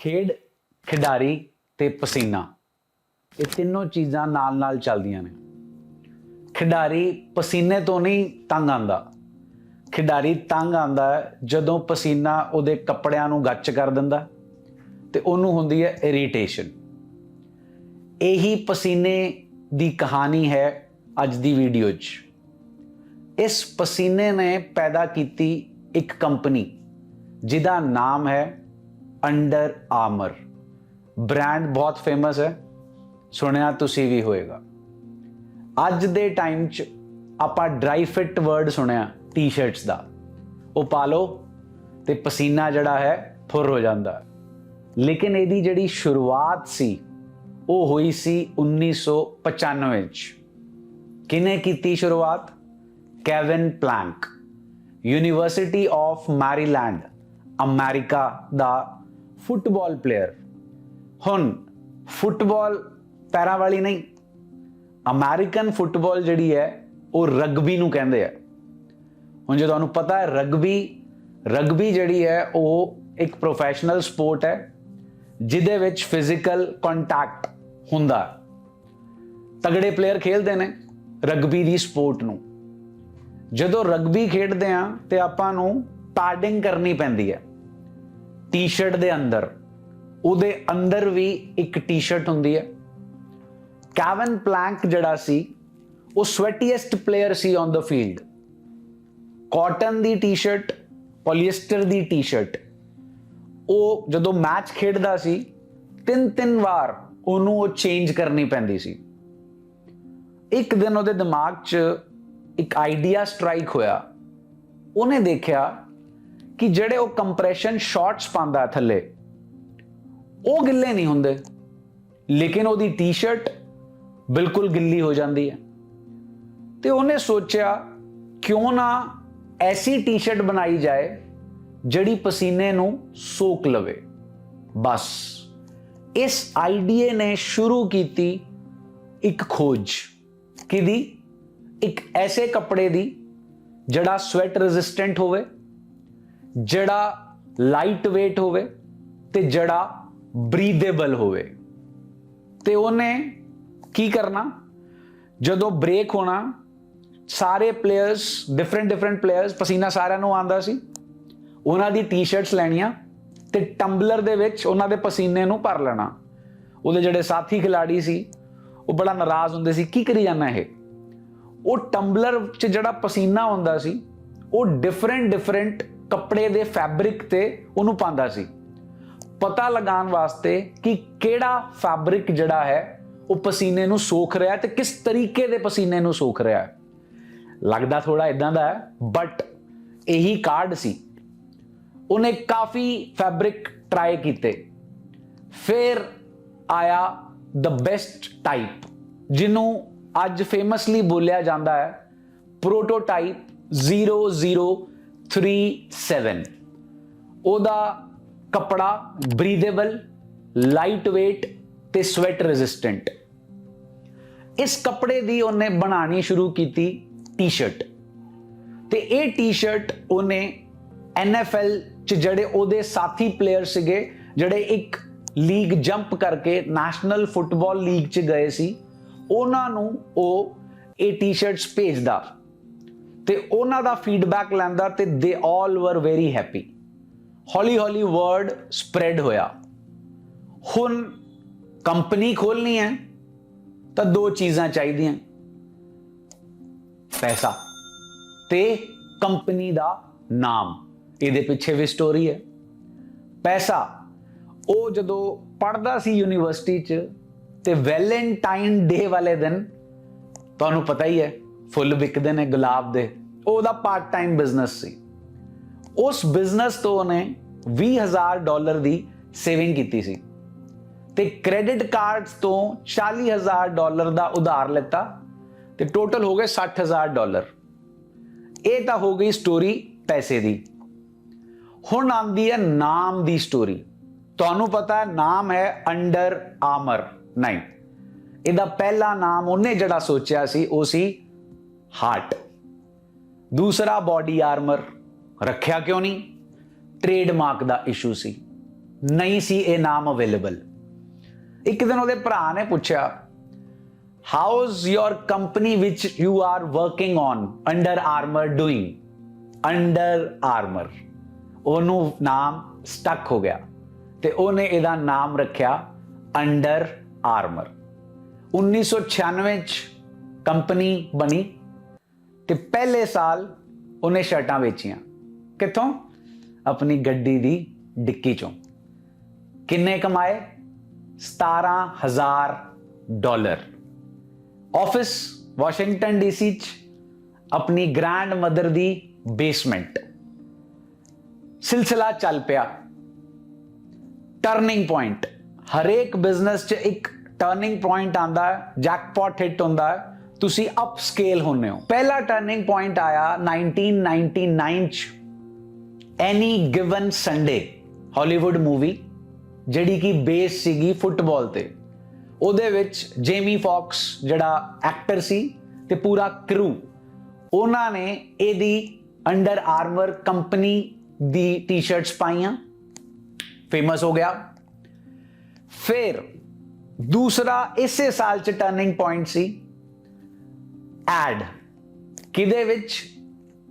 ਖੇਡ, ਖਿਡਾਰੀ ਤੇ ਪਸੀਨਾ। ਇਹ ਤਿੰਨੋਂ ਚੀਜ਼ਾਂ ਨਾਲ-ਨਾਲ ਚੱਲਦੀਆਂ ਨੇ। ਖਿਡਾਰੀ ਪਸੀਨੇ ਤੋਂ ਨਹੀਂ ਤੰਗ ਆਂਦਾ ਖਿਡਾਰੀ ਤੰਗ ਆਂਦਾ ਜਦੋਂ ਪਸੀਨਾ ਉਹਦੇ ਕੱਪੜਿਆਂ ਨੂੰ ਗੱਚ ਕਰ ਦਿੰਦਾ ਤੇ ਉਹਨੂੰ ਹੁੰਦੀ ਹੈ ਇਰੀਟੇਸ਼ਨ ਇਹੀ ਪਸੀਨੇ ਦੀ ਕਹਾਣੀ ਹੈ ਅੱਜ ਦੀ ਵੀਡੀਓ 'ਚ। ਇਸ ਪਸੀਨੇ ਨੇ ਪੈਦਾ ਕੀਤੀ ਇੱਕ ਕੰਪਨੀ, ਜਿਹਦਾ ਨਾਮ ਹੈ ਅੰਡਰ ਆਰਮਰ। ਬ੍ਰਾਂਡ ਬਹੁਤ ਫੇਮਸ ਹੈ। ਸੁਣਿਆ ਤੁਸੀਂ ਵੀ ਹੋਏਗਾ। ਅੱਜ ਦੇ ਟਾਈਮ 'ਚ ਆਪਾਂ ਡਰਾਈ ਫਿਟ ਵਰਡ ਸੁਣਿਆ ਟੀ-ਸ਼ਰਟਸ ਦਾ। ਉਹ ਪਾ ਲਓ ਤੇ ਪਸੀਨਾ ਜਿਹੜਾ ਹੈ ਫੁਰ ਹੋ ਜਾਂਦਾ ਲੇਕਿਨ ਇਹਦੀ ਜਿਹੜੀ ਸ਼ੁਰੂਆਤ ਸੀ, ਉਹ ਹੋਈ ਸੀ 1995 ਚ। ਕਿਨੇ ਕੀਤੀ ਸ਼ੁਰੂਆਤ? Kevin Plank University of Maryland America the football player ਹੁਣ ਫੁੱਟਬਾਲ ਪੈਰਾਂ ਵਾਲੀ ਨਹੀਂ। ਅਮਰੀਕਨ ਫੁੱਟਬਾਲ ਜਿਹੜੀ ਹੈ, ਉਹ ਰਗਬੀ ਨੂੰ ਕਹਿੰਦੇ ਆ। ਹੁਣ ਜੇ ਤੁਹਾਨੂੰ ਪਤਾ ਹੈ ਰਗਬੀ ਰਗਬੀ ਜਿਹੜੀ ਹੈ, ਉਹ ਇੱਕ ਪ੍ਰੋਫੈਸ਼ਨਲ ਸਪੋਰਟ ਹੈ, ਜਿਹਦੇ ਵਿੱਚ ਫਿਜ਼ੀਕਲ ਕੰਟੈਕਟ ਹੁੰਦਾ। ਤਗੜੇ ਪਲੇਅਰ ਖੇਡਦੇ ਨੇ ਰਗਬੀ ਦੀ ਸਪੋਰਟ ਨੂੰ। ਜਦੋਂ ਰਗਬੀ ਖੇਡਦੇ ਆ ਤੇ ਆਪਾਂ ਨੂੰ ਪੈਡਿੰਗ ਕਰਨੀ ਪੈਂਦੀ ਹੈ। ਟੀ-ਸ਼ਰਟ ਦੇ ਅੰਦਰ, ਉਹਦੇ ਅੰਦਰ ਵੀ ਇੱਕ ਟੀ-ਸ਼ਰਟ ਹੁੰਦੀ ਹੈ। ਕੈਵਨ ਪਲੈਂਕ ਜਿਹੜਾ ਸੀ, ਉਹ ਸਵੈਟੀਐਸਟ ਪਲੇਅਰ ਸੀ ਔਨ ਦਾ ਫੀਲਡ ਕਾਟਨ ਦੀ ਟੀ-ਸ਼ਰਟ ਪੋਲੀਐਸਟਰ ਦੀ ਟੀ-ਸ਼ਰਟ ਉਹ ਜਦੋਂ ਮੈਚ ਖੇਡਦਾ ਸੀ ਤਿੰਨ ਤਿੰਨ ਵਾਰ ਉਹਨੂੰ ਉਹ ਚੇਂਜ ਕਰਨੀ ਪੈਂਦੀ ਸੀ। ਇੱਕ ਦਿਨ ਉਹਦੇ ਦਿਮਾਗ 'ਚ ਇੱਕ ਆਈਡੀਆ ਸਟ੍ਰਾਈਕ ਹੋਇਆ। ਉਹਨੇ ਦੇਖਿਆ ਕਿ ਜਿਹੜੇ ਉਹ ਕੰਪਰੈਸ਼ਨ ਸ਼ਾਰਟਸ ਪਾਉਂਦਾ ਥੱਲੇ, ਉਹ ਗਿੱਲੇ ਨਹੀਂ ਹੁੰਦੇ। ਲੇਕਿਨ ਉਹਦੀ ਟੀ-ਸ਼ਰਟ ਬਿਲਕੁਲ ਗਿੱਲੀ ਹੋ ਜਾਂਦੀ ਹੈ। ਤੇ ਉਹਨੇ ਸੋਚਿਆ, ਕਿਉਂ ਨਾ ਐਸੀ ਟੀ-ਸ਼ਰਟ ਬਣਾਈ ਜਾਏ, ਜਿਹੜੀ ਪਸੀਨੇ ਨੂੰ ਸੋਕ ਲਵੇ। ਬਸ, ਇਸ ਆਈਡੀਏ ਨੇ ਸ਼ੁਰੂ ਕੀਤੀ ਇੱਕ ਖੋਜ। ਕਿਹਦੀ? ਇੱਕ ਐਸੇ ਕੱਪੜੇ ਦੀ, ਜਿਹੜਾ ਸਵੈਟ ਰੈਜ਼ਿਸਟੈਂਟ ਹੋਵੇ। ਜਿਹੜਾ ਲਾਈਟ weight ਹੋਵੇ ਤੇ ਜਿਹੜਾ ਬਰੀਥੇਬਲ ਹੋਵੇ। ਤੇ ਉਹਨੇ ਕੀ ਕਰਨਾ? ਜਦੋਂ ਬ੍ਰੇਕ ਹੋਣਾ, ਸਾਰੇ ਪਲੇਅਰਸ ਡਿਫਰੈਂਟ ਡਿਫਰੈਂਟ ਪਲੇਅਰਸ ਪਸੀਨਾ ਸਾਰਿਆਂ ਨੂੰ ਆਂਦਾ ਸੀ। ਉਹਨਾਂ ਦੀ ਟੀ-ਸ਼ਰਟਸ ਲੈਣੀਆਂ ਤੇ ਟੰਬਲਰ ਦੇ ਵਿੱਚ ਉਹਨਾਂ ਦੇ ਪਸੀਨੇ ਨੂੰ ਭਰ ਲੈਣਾ। ਉਹਦੇ ਜਿਹੜੇ ਸਾਥੀ ਖਿਲਾੜੀ ਸੀ, ਉਹ ਬੜਾ ਨਾਰਾਜ਼ ਹੁੰਦੇ ਸੀ, ਕੀ ਕਰੀ ਜਾਂਦਾ ਇਹ? ਉਹ ਟੰਬਲਰ 'ਚ ਜਿਹੜਾ ਪਸੀਨਾ ਹੁੰਦਾ ਸੀ, ਉਹ ਡਿਫਰੈਂਟ ਡਿਫਰੈਂਟ ਕੱਪੜੇ ਦੇ ਫੈਬਰਿਕ ਤੇ ਉਹਨੂੰ ਪਾਉਂਦਾ ਸੀ। ਪਤਾ ਲਗਾਉਣ ਵਾਸਤੇ ਕਿ ਕਿਹੜਾ ਫੈਬਰਿਕ ਜਿਹੜਾ ਹੈ, ਉਹ ਪਸੀਨੇ ਨੂੰ ਸੋਖ ਰਿਹਾ ਹੈ ਤੇ ਕਿਸ ਤਰੀਕੇ ਦੇ ਪਸੀਨੇ ਨੂੰ ਸੋਖ ਰਿਹਾ ਹੈ। ਲੱਗਦਾ ਥੋੜਾ ਇਦਾਂ ਦਾ ਹੈ ਬਟ ਇਹੀ ਕਾਰਡ ਸੀ। ਉਹਨੇ ਕਾਫੀ ਫੈਬਰਿਕ ਟਰਾਈ ਕੀਤੇ। ਫਿਰ ਆਇਆ ਦ ਬੈਸਟ ਟਾਈਪ ਜਿਹਨੂੰ ਅੱਜ ਫੇਮਸਲੀ ਬੋਲਿਆ ਜਾਂਦਾ ਹੈ ਪ੍ਰੋਟੋਟਾਈਪ 0037 ਉਹਦਾ ਕਪੜਾ ਬਰੀਦੇਬਲ ਲਾਈਟ weight ਤੇ ਸਵੈਟ ਰੈਜ਼ਿਸਟੈਂਟ ਇਸ ਕੱਪੜੇ ਦੀ ਉਹਨੇ ਬਣਾਣੀ ਸ਼ੁਰੂ ਕੀਤੀ ਟੀ-ਸ਼ਰਟ ਤੇ ਇਹ ਟੀ-ਸ਼ਰਟ ਉਹਨੇ NFL ਚ ਜਿਹੜੇ ਉਹਦੇ ਸਾਥੀ ਪਲੇਅਰ ਸੀਗੇ, ਜਿਹੜੇ ਇੱਕ ਲੀਗ ਜੰਪ ਕਰਕੇ ਨੈਸ਼ਨਲ ਫੁੱਟਬਾਲ ਲੀਗ ਚ ਗਏ ਸੀ, ਉਹਨਾਂ ਨੂੰ ਉਹ ਇਹ ਟੀ-ਸ਼ਰਟਸ ਭੇਜਦਾ। ਤੇ ਉਹਨਾਂ ਦਾ ਫੀਡਬੈਕ ਲੈਂਦਾ ਤੇ ਦੇ ਆਲ ਵਰ ਵੈਰੀ ਹੈਪੀ ਹੌਲੀ ਹੌਲੀ ਵਰਡ ਸਪਰੈਡ ਹੋਇਆ। ਹੁਣ ਕੰਪਨੀ ਖੋਲਣੀ ਹੈ, ਤਾਂ ਦੋ ਚੀਜ਼ਾਂ ਚਾਹੀਦੀਆਂ। ਪੈਸਾ ਤੇ ਕੰਪਨੀ ਦਾ ਨਾਮ। ਇਹਦੇ ਪਿੱਛੇ ਵੀ ਸਟੋਰੀ ਹੈ। ਪੈਸਾ, ਉਹ ਜਦੋਂ ਪੜਦਾ ਸੀ ਯੂਨੀਵਰਸਿਟੀ 'ਚ ਤੇ ਵੈਲੈਂਟਾਈਨ ਡੇ ਵਾਲੇ ਦਿਨ, ਤੁਹਾਨੂੰ ਪਤਾ ਹੀ ਹੈ, ਫੁੱਲ ਵਿਕਦੇ ਨੇ ਗੁਲਾਬ ਦੇ। ਉਹ ਉਹਦਾ ਪਾਰਟ ਟਾਈਮ ਬਿਜ਼ਨਸ ਸੀ। ਉਸ ਬਿਜ਼ਨਸ ਤੋਂ ਉਹਨੇ 20000 ਡਾਲਰ ਦੀ ਸੇਵਿੰਗ ਕੀਤੀ ਸੀ। ਤੇ ਕ੍ਰੈਡਿਟ ਕਾਰਡਸ ਤੋਂ 40000 ਡਾਲਰ ਦਾ ਉਧਾਰ ਲਿੱਤਾ ਤੇ ਟੋਟਲ ਹੋ ਗਏ 60000 ਡਾਲਰ ਇਹ ਤਾਂ ਹੋ ਗਈ ਸਟੋਰੀ ਪੈਸੇ ਦੀ। ਹੁਣ ਆਉਂਦੀ ਹੈ ਨਾਮ ਦੀ ਸਟੋਰੀ ਤੁਹਾਨੂੰ ਪਤਾ ਨਾਮ ਹੈ ਅੰਡਰ ਆਮਰ ਨਹੀਂ ਇਹਦਾ ਪਹਿਲਾ ਨਾਮ ਉਹਨੇ ਜਿਹੜਾ ਸੋਚਿਆ ਸੀ, ਉਹ ਸੀ ਹਾਰਟ। ਦੂਸਰਾ ਬਾਡੀ ਆਰਮਰ ਰੱਖਿਆ ਕਿਉਂ ਨਹੀਂ? ਟ੍ਰੇਡਮਾਰਕ ਦਾ ਇਸ਼ੂ ਸੀ। ਨਹੀਂ ਸੀ ਇਹ ਨਾਮ ਅਵੇਲੇਬਲ ਇੱਕ ਦਿਨ ਉਹਦੇ ਭਰਾ ਨੇ ਪੁੱਛਿਆ how's your company which you are working on Under Armour doing Under Armour ਉਹਨੂੰ ਨਾਮ ਸਟਕ ਹੋ ਗਿਆ ਤੇ ਉਹਨੇ ਇਹਦਾ ਨਾਮ ਰੱਖਿਆ ਅੰਡਰ ਆਰਮਰ 1996 ਚ ਕੰਪਨੀ ਬਣੀ। ਤੇ ਪਹਿਲੇ ਸਾਲ ਉਹਨੇ ਸ਼ਰਟਾਂ ਵੇਚੀਆਂ। ਕਿੱਥੋਂ? ਆਪਣੀ ਗੱਡੀ ਦੀ ਡਿੱਕੀ ਚੋਂ। ਕਿੰਨੇ ਕਮਾਏ? 17000 ਡਾਲਰ। ਆਫਿਸ ਵਾਸ਼ਿੰਗਟਨ ਡੀਸੀ ਚ ਆਪਣੀ ਗ੍ਰੈਂਡ ਮਦਰ ਦੀ ਬੇਸਮੈਂਟ। ਸਿਲਸਿਲਾ ਚੱਲ ਪਿਆ। Turning point. ਹਰੇਕ ਬਿਜ਼ਨਸ 'ਚ ਇੱਕ ਟਰਨਿੰਗ ਪੁਆਇੰਟ ਆਂਦਾ ਹੈ ਜੈਕਪਾਟ ਹਿੱਟ ਹੁੰਦਾ। ਹੈ ਤੁਸੀਂ ਅਪ ਸਕੇਲ ਹੁੰਨੇ ਹੋ। ਪਹਿਲਾ ਟਰਨਿੰਗ ਪੁਆਇੰਟ ਆਇਆ 1999 ਚ। Any Given Sunday Hollywood movie ਜਿਹੜੀ ਕਿ ਬੇਸ ਸੀਗੀ ਫੁੱਟਬਾਲ ਤੇ, ਉਹਦੇ ਵਿੱਚ ਜੇਮੀ ਫੌਕਸ ਜਿਹੜਾ ਐਕਟਰ ਸੀ ਤੇ ਪੂਰਾ ਕਰੂ ਉਹਨਾਂ ਨੇ ਇਹਦੀ ਅੰਡਰ ਆਰਮਰ ਕੰਪਨੀ ਦੀ ਟੀ-ਸ਼ਰਟਸ ਪਾਈਆਂ ਫੇਮਸ ਹੋ ਗਿਆ। ਫਿਰ ਦੂਸਰਾ ਇਸੇ ਸਾਲ ਚ ਟਰਨਿੰਗ ਪੁਆਇੰਟ ਸੀ ਐਡ ਕਿਦੇ ਵਿੱਚ?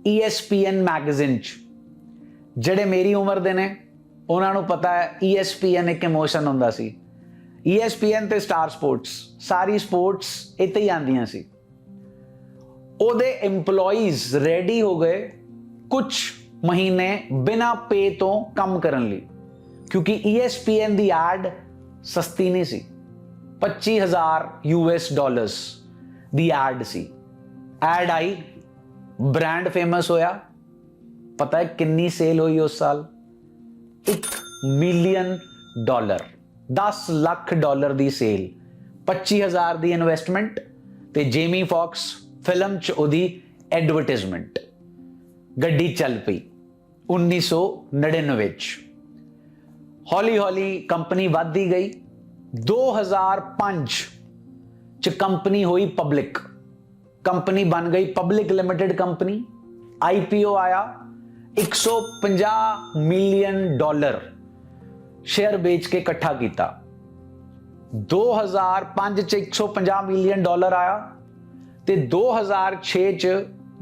E ESPN ਮੈਗਜ਼ੀਨ ਚ। ਜਿਹੜੇ ਮੇਰੀ ਉਮਰ ਦੇ ਨੇ, ਉਹਨਾਂ ਨੂੰ ਪਤਾ ਹੈ E ESPN ਇੱਕ ਇਮੋਸ਼ਨ ਹੁੰਦਾ ਸੀ। E ESPN ਤੇ ਸਟਾਰ ਸਪੋਰਟਸ ਸਾਰੀ ਸਪੋਰਟਸ ਇੱਥੇ ਹੀ ਆਂਦੀਆਂ ਸੀ। ਉਹਦੇ EMPLOYEES ਰੈਡੀ ਹੋ ਗਏ ਕੁਝ ਮਹੀਨੇ ਬਿਨਾ ਪੇ ਤੋਂ ਕੰਮ ਕਰਨ ਲਈ। ਕਿਉਂਕਿ E ESPN ਦੀ ਐਡ ਸਸਤੀ ਨਹੀਂ ਸੀ। 25000 ਯੂਐਸ ਡਾਲਰਸ ਦੀ ਐਡ ਸੀ। ਐਡ ਆਈ ਬ੍ਰਾਂਡ ਫੇਮਸ ਹੋਇਆ। ਪਤਾ ਹੈ ਕਿੰਨੀ ਸੇਲ ਹੋਈ ਉਸ ਸਾਲ? 1 ਮਿਲੀਅਨ ਡਾਲਰ 10 ਲੱਖ ਡਾਲਰ ਦੀ ਸੇਲ 25000 ਦੀ ਇਨਵੈਸਟਮੈਂਟ ਤੇ ਜੇਮੀ ਫੌਕਸ ਫਿਲਮ ਚ ਉਹਦੀ ਐਡਵਰਟਾਈਜ਼ਮੈਂਟ ਗੱਡੀ ਚੱਲ ਪਈ 1999 ਚ। ਹੌਲੀ ਹੌਲੀ ਕੰਪਨੀ ਵੱਧਦੀ ਗਈ 2005 ਚ ਕੰਪਨੀ ਹੋਈ ਪਬਲਿਕ ਕੰਪਨੀ ਬਣ ਗਈ ਪਬਲਿਕ ਲਿਮਟਿਡ ਕੰਪਨੀ। ਆਈਪੀਓ ਆਇਆ 150 ਮਿਲੀਅਨ ਡਾਲਰ ਸ਼ੇਅਰ ਵੇਚ ਕੇ ਇਕੱਠਾ ਕੀਤਾ। 2005 ਚ 150 ਮਿਲੀਅਨ ਡਾਲਰ ਆਇਆ ਤੇ 2006 ਚ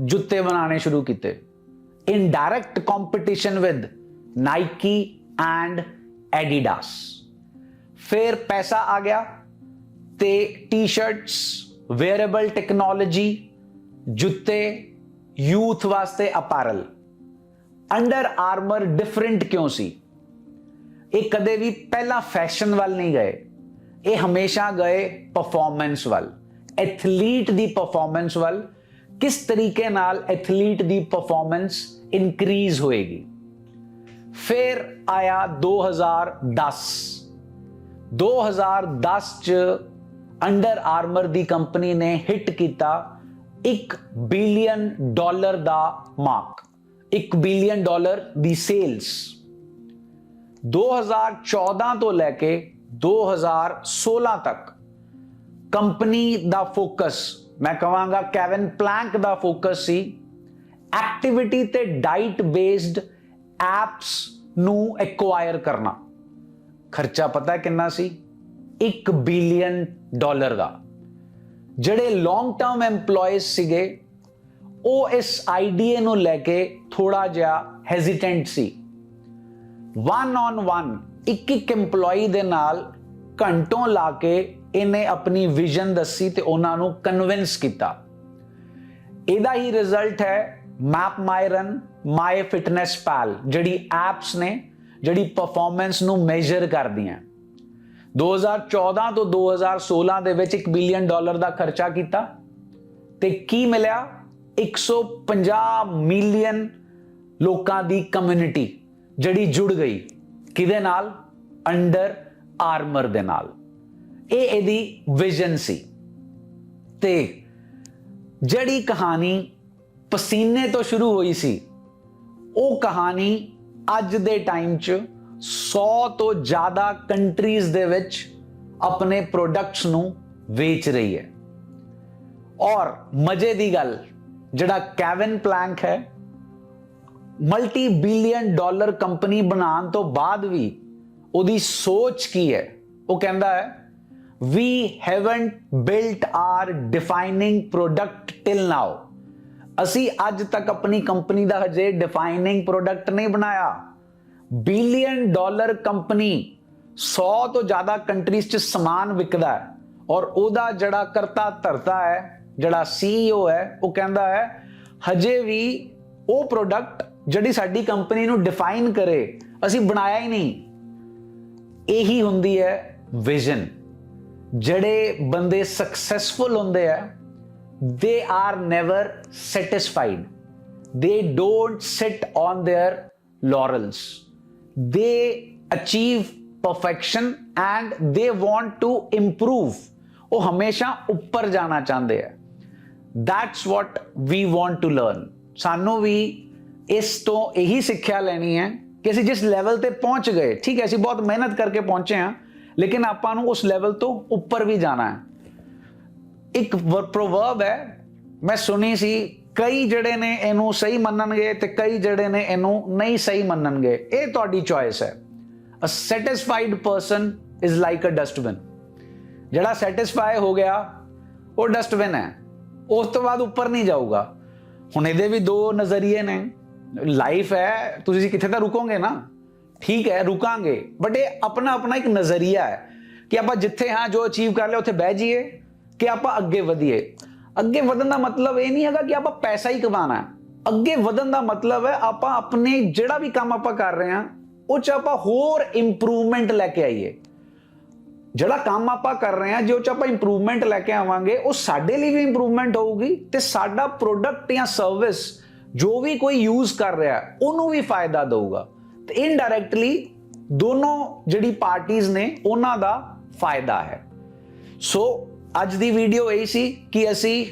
ਜੁੱਤੇ ਬਣਾਉਣੇ ਸ਼ੁਰੂ ਕੀਤੇ। In direct competition with Nike and Adidas ਫਿਰ ਪੈਸਾ ਆ ਗਿਆ ਤੇ ਟੀ-ਸ਼ਰਟਸ ਵੇਅਰੇਬਲ ਟੈਕਨੋਲੋਜੀ ਜੁੱਤੇ ਯੂਥ ਵਾਸਤੇ ਅਪਾਰਲ ਅੰਡਰ ਆਰਮਰ ਡਿਫਰੈਂਟ ਕਿਉਂ ਸੀ? ਇਹ ਕਦੇ ਵੀ ਪਹਿਲਾਂ ਫੈਸ਼ਨ ਵੱਲ ਨਹੀਂ ਗਏ। ਇਹ ਹਮੇਸ਼ਾ ਗਏ ਪਰਫਾਰਮੈਂਸ ਵੱਲ। ਐਥਲੀਟ ਦੀ ਪਰਫਾਰਮੈਂਸ ਵੱਲ ਕਿਸ ਤਰੀਕੇ ਨਾਲ ਐਥਲੀਟ ਦੀ ਪਰਫਾਰਮੈਂਸ ਇਨਕਰੀਜ਼ ਹੋਏਗੀ? ਫਿਰ ਆਇਆ 2010 2010 ਚ ਅੰਡਰ ਆਰਮਰ ਦੀ ਕੰਪਨੀ ਨੇ ਹਿੱਟ ਕੀਤਾ 1 ਬਿਲੀਅਨ ਡਾਲਰ ਦਾ ਮਾਰਕ 1 ਬਿਲੀਅਨ ਡਾਲਰ ਦੀ ਸੇਲਸ। 2014 ਤੋਂ ਲੈ ਕੇ 2016 ਤੱਕ ਕੰਪਨੀ ਦਾ ਫੋਕਸ, ਮੈਂ ਕਹਾਂਗਾ ਕੈਵਨ ਪਲੈਂਕ ਦਾ ਫੋਕਸ ਸੀ, ਐਕਟੀਵਿਟੀ ਤੇ ਡਾਈਟ ਬੇਸਡ ਐਪਸ ਨੂੰ ਐਕਵਾਇਰ ਕਰਨਾ। ਖਰਚਾ ਪਤਾ ਕਿੰਨਾ ਸੀ? 1 ਬਿਲੀਅਨ ਡਾਲਰ ਦਾ। ਜਿਹੜੇ ਲੌਂਗ ਟਰਮ EMPLOYEES ਸੀਗੇ, ਉਹ ਇਸ ਆਈਡੀਏ ਨੂੰ ਲੈ ਕੇ ਥੋੜਾ ਜਿਹਾ ਹੈਜ਼ਿਟੈਂਟ ਸੀ। ਵਨ ਔਨ ਵਨ ਇੱਕ ਇੱਕ EMPLOYEE ਦੇ ਨਾਲ ਘੰਟੋਂ ਲਾ ਕੇ ਇਹਨੇ ਆਪਣੀ ਵਿਜ਼ਨ ਦੱਸੀ ਤੇ ਉਹਨਾਂ ਨੂੰ ਕਨਵਿੰਸ ਕੀਤਾ। ਇਹਦਾ ਹੀ ਰਿਜ਼ਲਟ ਹੈ Map My Run My Fitness Pal ਜਿਹੜੀ ਐਪਸ ਨੇ, ਜਿਹੜੀ ਪਰਫਾਰਮੈਂਸ ਨੂੰ ਮੇਜ਼ਰ ਕਰਦੀਆਂ। 2014 ਤੋਂ 2016 ਦੇ ਵਿੱਚ 1 ਬਿਲੀਅਨ ਡਾਲਰ ਦਾ ਖਰਚਾ ਕੀਤਾ ਤੇ ਕੀ ਮਿਲਿਆ? 150 ਮਿਲੀਅਨ ਲੋਕਾਂ ਦੀ ਕਮਿਊਨਿਟੀ ਜਿਹੜੀ ਜੁੜ ਗਈ ਕਿਹਦੇ ਨਾਲ? ਅੰਡਰ ਆਰਮਰ ਦੇ ਨਾਲ। ਇਹ ਇਹਦੀ ਵਿਜ਼ਨ ਸੀ। ਤੇ ਜਿਹੜੀ ਕਹਾਣੀ ਪਸੀਨੇ ਤੋਂ ਸ਼ੁਰੂ ਹੋਈ ਸੀ, ਉਹ ਕਹਾਣੀ ਅੱਜ ਦੇ ਟਾਈਮ 'ਚ 100 ਤੋਂ ਜ਼ਿਆਦਾ ਕੰਟਰੀਜ਼ ਦੇ ਵਿੱਚ ਆਪਣੇ ਪ੍ਰੋਡਕਟਸ ਨੂੰ ਵੇਚ ਰਹੀ ਹੈ। ਔਰ ਮਜ਼ੇ ਦੀ ਗੱਲ, ਜਿਹੜਾ ਕੈਵਨ ਪਲੈਂਕ ਹੈ ਮਲਟੀ ਬਿਲੀਅਨ ਡਾਲਰ ਕੰਪਨੀ ਬਣਾਉਣ ਤੋਂ ਬਾਅਦ ਵੀ ਉਹਦੀ ਸੋਚ ਕੀ ਹੈ? ਉਹ ਕਹਿੰਦਾ ਹੈ we haven't built our defining product till now ਅਸੀਂ ਅੱਜ ਤੱਕ ਆਪਣੀ ਕੰਪਨੀ ਦਾ ਹਜੇ ਡਿਫਾਈਨਿੰਗ ਪ੍ਰੋਡਕਟ ਨਹੀਂ ਬਣਾਇਆ। ਬਿਲੀਅਨ ਡਾਲਰ ਕੰਪਨੀ 100 ਤੋਂ ਜ਼ਿਆਦਾ ਕੰਟਰੀਜ਼ 'ਚ ਸਮਾਨ ਵਿਕਦਾ ਹੈ ਔਰ ਉਹਦਾ ਜਿਹੜਾ ਕਰਤਾ ਧਰਤਾ ਹੈ, ਜਿਹੜਾ ਸੀਈਓ ਹੈ, ਉਹ ਕਹਿੰਦਾ ਹੈ, ਹਜੇ ਵੀ ਉਹ ਪ੍ਰੋਡਕਟ ਜਿਹੜੀ ਸਾਡੀ ਕੰਪਨੀ ਨੂੰ ਡਿਫਾਈਨ ਕਰੇ, ਅਸੀਂ ਬਣਾਇਆ ਹੀ ਨਹੀਂ। ਇਹੀ ਹੁੰਦੀ ਹੈ ਵਿਜ਼ਨ ਜਿਹੜੇ ਬੰਦੇ ਸਕਸੈਸਫੁਲ ਹੁੰਦੇ ਆ they are never satisfied they don't sit on their laurels they achieve perfection and they want to improve. ਉਹ ਹਮੇਸ਼ਾ ਉੱਪਰ ਜਾਣਾ ਚਾਹੁੰਦੇ ਆ that's what we want to learn. ਸਾਨੂੰ ਵੀ ਇਸ ਤੋਂ ਇਹੀ ਸਿੱਖਿਆ ਲੈਣੀ ਹੈ ਕਿ ਅਸੀਂ ਜਿਸ ਲੈਵਲ ਤੇ ਪਹੁੰਚ ਗਏ ਠੀਕ ਹੈ ਅਸੀਂ ਬਹੁਤ ਮਿਹਨਤ ਕਰਕੇ ਪਹੁੰਚੇ ਹਾਂ ਲੇਕਿਨ ਆਪਾਂ ਨੂੰ ਉਸ ਲੈਵਲ ਤੋਂ ਉੱਪਰ ਵੀ ਜਾਣਾ ਹੈ ਇੱਕ ਪ੍ਰੋਵਰਬ ਹੈ ਮੈਂ ਸੁਣੀ ਸੀ ਕਈ ਜਿਹੜੇ ਨੇ ਇਹਨੂੰ ਸਹੀ ਮੰਨਣਗੇ ਤੇ ਕਈ ਜਿਹੜੇ ਨੇ ਇਹਨੂੰ ਨਹੀਂ ਸਹੀ ਮੰਨਣਗੇ। ਇਹ ਤੁਹਾਡੀ ਚੋਇਸ ਹੈ। A satisfied person is like a dustbin ਜਿਹੜਾ ਸੈਟੀਸਫਾਈ ਹੋ ਗਿਆ, ਉਹ ਡਸਟਬਿਨ ਹੈ। ਉਸ ਤੋਂ ਬਾਅਦ ਉੱਪਰ ਨਹੀਂ ਜਾਊਗਾ। ਹੁਣ ਇਹਦੇ ਵੀ ਦੋ ਨਜ਼ਰੀਏ ਨੇ। ਲਾਈਫ ਹੈ, ਤੁਸੀਂ ਕਿੱਥੇ ਤਾਂ ਰੁਕੋਗੇ ਨਾ। ਠੀਕ ਹੈ, ਰੁਕਾਂਗੇ। ਬਟ ਇਹ ਆਪਣਾ ਆਪਣਾ ਇੱਕ ਨਜ਼ਰੀਆ ਹੈ ਕਿ ਆਪਾਂ ਜਿੱਥੇ ਹਾਂ, ਜੋ ਅਚੀਵ ਕਰ ਲਿਆ, ਉੱਥੇ ਬਹਿ ਜਾਈਏ। ਕਿ ਆਪਾਂ ਅੱਗੇ ਵਧੀਏ। ਅੱਗੇ ਵਧਣ ਦਾ ਮਤਲਬ ਇਹ ਨਹੀਂ ਹੈਗਾ ਕਿ ਆਪਾਂ ਪੈਸਾ ਹੀ ਕਮਾਣਾ ਹੈ। ਅੱਗੇ ਵਧਣ ਦਾ ਮਤਲਬ ਹੈ ਆਪਾਂ ਆਪਣੇ ਜਿਹੜਾ ਵੀ ਕੰਮ ਆਪਾਂ ਕਰ ਰਹੇ ਹਾਂ, ਉਹ ਚ ਆਪਾਂ ਹੋਰ ਇੰਪਰੂਵਮੈਂਟ ਲੈ ਕੇ ਆਈਏ। ਜਿਹੜਾ ਕੰਮ ਆਪਾਂ ਕਰ ਰਹੇ ਹਾਂ, ਜੇ ਉਹ ਚ ਆਪਾਂ ਇੰਪਰੂਵਮੈਂਟ ਲੈ ਕੇ ਆਵਾਂਗੇ, ਉਹ ਸਾਡੇ ਲਈ ਵੀ ਇੰਪਰੂਵਮੈਂਟ ਹੋਊਗੀ ਤੇ ਸਾਡਾ ਪ੍ਰੋਡਕਟ ਜਾਂ ਸਰਵਿਸ ਜੋ ਵੀ ਕੋਈ ਯੂਜ਼ ਕਰ ਰਿਹਾ ਉਹਨੂੰ ਵੀ ਫਾਇਦਾ ਦੇਊਗਾ। ਤੇ ਇਨਡਾਇਰੈਕਟਲੀ ਦੋਨੋਂ ਜਿਹੜੀ ਪਾਰਟੀਆਂ ਨੇ, ਉਹਨਾਂ ਦਾ ਫਾਇਦਾ ਹੈ। ਸੋ ਅੱਜ ਦੀ ਵੀਡੀਓ ਇਹ ਸੀ ਕਿ ਅਸੀਂ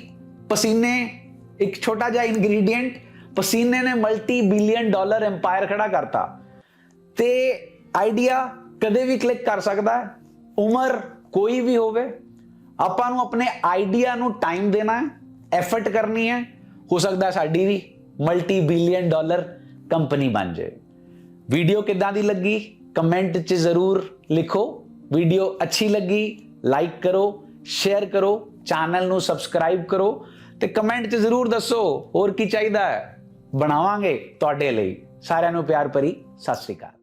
ਪਸੀਨੇ, ਇੱਕ ਛੋਟਾ ਜਿਹਾ ਇਨਗਰੀਡੀਐਂਟ ਪਸੀਨੇ ਨੇ ਮਲਟੀ ਬਿਲੀਅਨ ਡਾਲਰ ਐਮਪਾਇਰ ਖੜਾ ਕਰਤਾ। ਤੇ ਆਈਡੀਆ ਕਦੇ ਵੀ ਕਲਿੱਕ ਕਰ ਸਕਦਾ ਹੈ। ਉਮਰ ਕੋਈ ਵੀ ਹੋਵੇ, ਆਪਾਂ ਨੂੰ ਆਪਣੇ ਆਈਡੀਆ ਨੂੰ ਟਾਈਮ ਦੇਣਾ ਹੈ ਐਫਰਟ ਕਰਨੀ ਹੈ। ਹੋ ਸਕਦਾ ਸਾਡੀ ਵੀ ਮਲਟੀ ਬਿਲੀਅਨ ਡਾਲਰ ਕੰਪਨੀ ਬਣ ਜਾਏ। ਵੀਡੀਓ ਕਿੱਦਾਂ ਦੀ ਲੱਗੀ? ਕਮੈਂਟ 'ਚ ਜ਼ਰੂਰ ਲਿਖੋ। ਵੀਡੀਓ ਅੱਛੀ ਲੱਗੀ ਲਾਈਕ ਕਰੋ। ਸ਼ੇਅਰ ਕਰੋ ਚੈਨਲ ਨੂੰ ਸਬਸਕ੍ਰਾਈਬ ਕਰੋ ਤੇ ਕਮੈਂਟ 'ਚ ਜ਼ਰੂਰ ਦੱਸੋ ਹੋਰ ਕੀ ਚਾਹੀਦਾ ਹੈ। ਬਣਾਵਾਂਗੇ ਤੁਹਾਡੇ ਲਈ। ਸਾਰਿਆਂ ਨੂੰ ਪਿਆਰ ਭਰੀ ਸਤਿ ਸ਼੍ਰੀ ਅਕਾਲ।